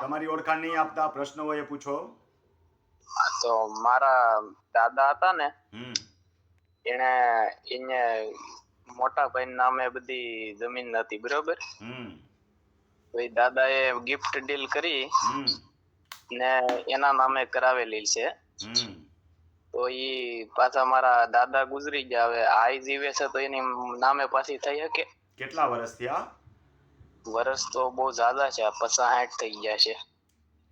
તમારી ઓળખાણ નહીં આપતા પ્રશ્ન હોય એ પૂછો. તો મારા દાદા હતા ને એને એને મોટા ભાઈ નામે બધી જમીન હતી બરોબર? તો એ દાદાએ ગિફ્ટ ડીલ કરી ને એના નામે કરાવેલી છે. તો ઈ પાછા મારા દાદા ગુજરી ગયા. હવે આઈ જીવે છે તો એની નામે પાછી થઈ શકે. કેટલા વર્ષ થયા? વર્ષ તો બહુ જ્યાદા છે પચાસ સાઠ થઈ ગયા છે.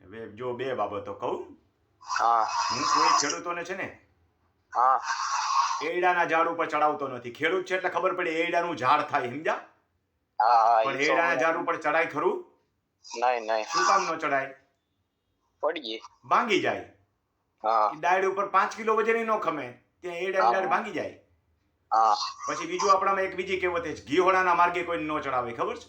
હવે જો બે બાબતો કહું. હા. હું કોઈ ખેડૂતોને છે ને હા. એડાના ઝાડ ઉપર ચડાવતો નથી. ખેડૂત છે એટલે ખબર પડે એડાનું ઝાડ થાય હા પણ એડાના ઝાડ ઉપર ચડાય ખરું? નહીં નહીં. શું કામ નો ચડાય? પડીએ. ભાંગી જાય. હા. ડાળ ઉપર પાંચ કિલો વજન નો ખમે. ત્યાં એડા ડાયડ ભાંગી જાય. હા. પછી બીજું આપણામાં એક બીજી કહેવત છે ઘીહોળાના માર્ગે કોઈ નો ચડાવે ખબર છે?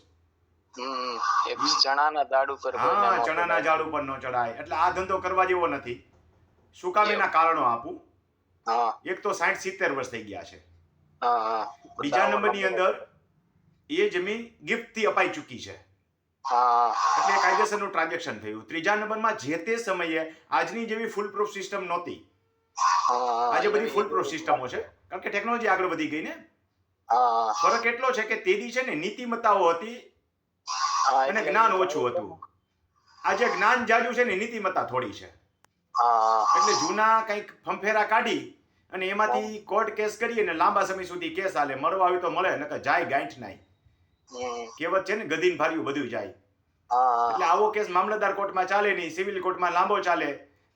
એક ચણાના દાડ ઉપર હા ચણાના ઝાડ ઉપર ન ચડાય. એટલે આ ધંધો કરવા જેવો નથી. શું કામ કારણો આપું? હા. એક તો સાઠ સિત્તેર વર્ષ થઈ ગયા છે. બીજા નંબરની અંદર એ જમીન ગિફ્ટથી અપાઈ ચૂકી છે. એટલે કાયદેસરનું ટ્રાન્ઝેક્શન થયું. ત્રીજા નંબરમાં જે તે સમયે આજની જેવી ફૂલ પ્રૂફ સિસ્ટમ નહોતી આજે બધી ફૂલ પ્રૂફ સિસ્ટમો છે. કારણ કે ટેકનોલોજી આગળ વધી ગઈ ને. ફરક એટલો છે કે તેદી છે ને નીતિમત્તાઓ હતી અને જ્ઞાન ઓછું હતું. આજે જ્ઞાન જાજુ છે ને નીતિમત્તા થોડી છે. એટલે જૂના કંઈક ફંફેરા કાઢી અને એમાંથી કોર્ટ કેસ કરીએ ને લાંબા સમય સુધી કેસ હાલે મળવા આવ્યું તો મળે નકર જાય ગાંઠ નાય. કહેવત છે ને ગધીન ભાર્યું બધું જાય. એટલે આવો કેસ મામલતદાર કોર્ટમાં ચાલે નહીં સિવિલ કોર્ટમાં લાંબો ચાલે.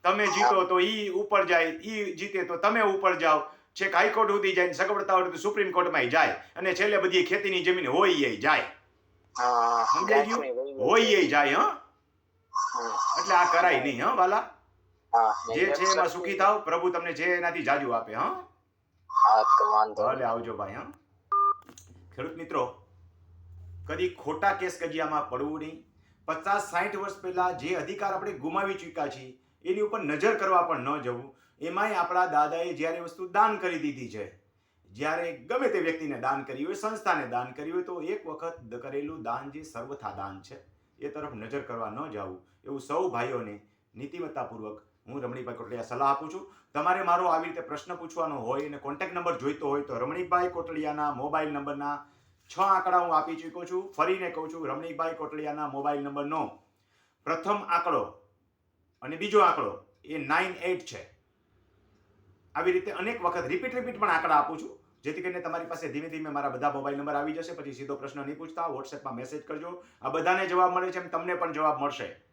તમે જીતો તો ઈ ઉપર જાય ઈ જીતે તો તમે ઉપર જાઓ. છેક હાઈકોર્ટ સુધી જાય ને સગવડતા હોય તો સુપ્રીમ કોર્ટમાં જાય. અને છેલ્લે બધી ખેતીની જમીન હોય એ જાય. જાય હા? એટલે આ કરાય નહીં હા વાલા? જે છે એમાં સુખી થાવ પ્રભુ તમને જે એનાથી જાજુ આપે હા? હા તો વાંધો ભલે આવજો ભાઈ હા? ખેડૂત મિત્રો કદી ખોટા કેસ કજિયામાં પડવું નહીં. પચાસ સાઠ વર્ષ પહેલા જે અધિકાર આપણે ગુમાવી ચૂક્યા છીએ એની ઉપર નજર કરવા પણ ન જવું. એમાંય આપણા દાદાએ જ્યારે વસ્તુ દાન કરી દીધી છે. જ્યારે ગમે તે વ્યક્તિને દાન કર્યું હોય, સંસ્થાને દાન કર્યું હોય, તો એક વખત કરેલું દાન જે સર્વથા દાન છે, એ તરફ નજર કરવા ન જાવું. એવું સૌ ભાઈઓને નીતિમત્તાપૂર્વક હું રમણીભાઈ કોટડિયા સલાહ આપું છું. તમારે મારો આવી રીતે પ્રશ્ન પૂછવાનો હોય અને કોન્ટેક્ટ નંબર જોઈતો હોય, તો રમણીભાઈ કોટડિયાના મોબાઈલ નંબરના છ આંકડા હું આપી ચૂક્યો છું. ફરીને કહું છું, રમણીભાઈ કોટડિયાના મોબાઈલ નંબરનો પ્રથમ આંકડો અને બીજો આંકડો એ નાઇન એટ છે. આવી રીતે અનેક વખત રિપીટ રિપીટ પણ આંકડા આપું છું. જેથી કરીને તમારી પાસે ધીમે ધીમે મારા બધા મોબાઈલ નંબર આવી જશે. પછી સીધો પ્રશ્ન નહીં પૂછતા. વોટ્સએપમાં મેસેજ કરજો. આ બધાને જવાબ મળે છે એમ તમને પણ જવાબ મળશે.